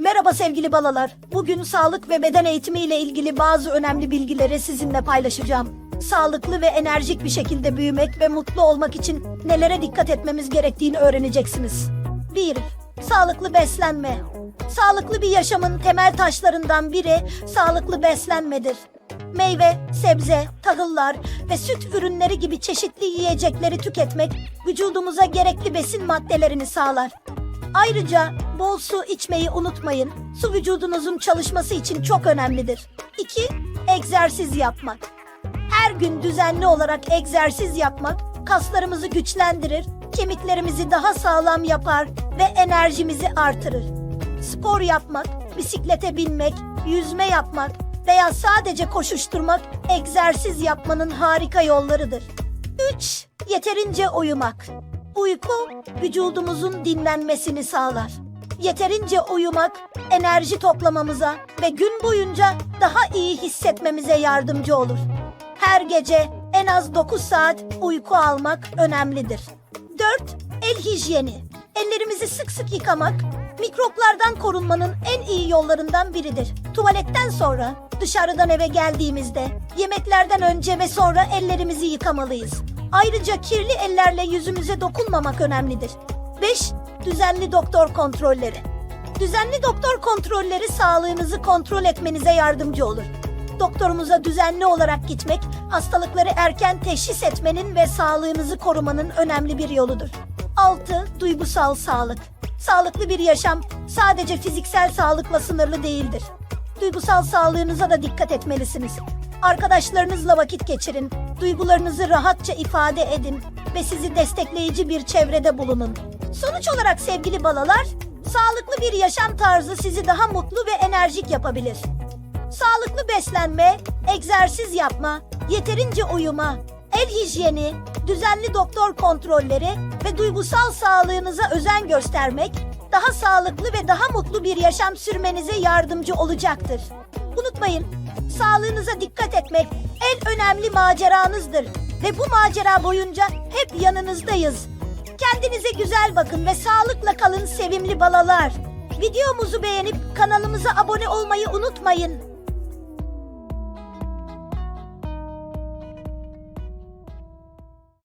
Merhaba sevgili balalar. Bugün sağlık ve beden eğitimi ile ilgili bazı önemli bilgileri sizinle paylaşacağım. Sağlıklı ve enerjik bir şekilde büyümek ve mutlu olmak için nelere dikkat etmemiz gerektiğini öğreneceksiniz. 1. Sağlıklı beslenme. Sağlıklı bir yaşamın temel taşlarından biri sağlıklı beslenmedir. Meyve, sebze, tahıllar ve süt ürünleri gibi çeşitli yiyecekleri tüketmek vücudumuza gerekli besin maddelerini sağlar. Ayrıca bol su içmeyi unutmayın. Su vücudunuzun çalışması için çok önemlidir. 2. Egzersiz yapmak. Her gün düzenli olarak egzersiz yapmak kaslarımızı güçlendirir, kemiklerimizi daha sağlam yapar ve enerjimizi artırır. Spor yapmak, bisiklete binmek, yüzme yapmak veya sadece koşuşturmak egzersiz yapmanın harika yollarıdır. 3. Yeterince uyumak. Uyku vücudumuzun dinlenmesini sağlar. Yeterince uyumak enerji toplamamıza ve gün boyunca daha iyi hissetmemize yardımcı olur. Her gece en az 9 saat uyku almak önemlidir. 4. El hijyeni. Ellerimizi sık sık yıkamak mikroplardan korunmanın en iyi yollarından biridir. Tuvaletten sonra, dışarıdan eve geldiğimizde, yemeklerden önce ve sonra ellerimizi yıkamalıyız. Ayrıca kirli ellerle yüzümüze dokunmamak önemlidir. 5. Düzenli doktor kontrolleri. Düzenli doktor kontrolleri sağlığınızı kontrol etmenize yardımcı olur. Doktorumuza düzenli olarak gitmek, hastalıkları erken teşhis etmenin ve sağlığınızı korumanın önemli bir yoludur. 6. Duygusal sağlık. Sağlıklı bir yaşam sadece fiziksel sağlıkla sınırlı değildir. Duygusal sağlığınıza da dikkat etmelisiniz. Arkadaşlarınızla vakit geçirin, duygularınızı rahatça ifade edin ve sizi destekleyici bir çevrede bulunun. Sonuç olarak sevgili balalar, sağlıklı bir yaşam tarzı sizi daha mutlu ve enerjik yapabilir. Sağlıklı beslenme, egzersiz yapma, yeterince uyuma, el hijyeni, düzenli doktor kontrolleri ve duygusal sağlığınıza özen göstermek daha sağlıklı ve daha mutlu bir yaşam sürmenize yardımcı olacaktır. Unutmayın, sağlığınıza dikkat etmek en önemli maceranızdır ve bu macera boyunca hep yanınızdayız. Kendinize güzel bakın ve sağlıkla kalın sevimli balalar. Videomuzu beğenip kanalımıza abone olmayı unutmayın.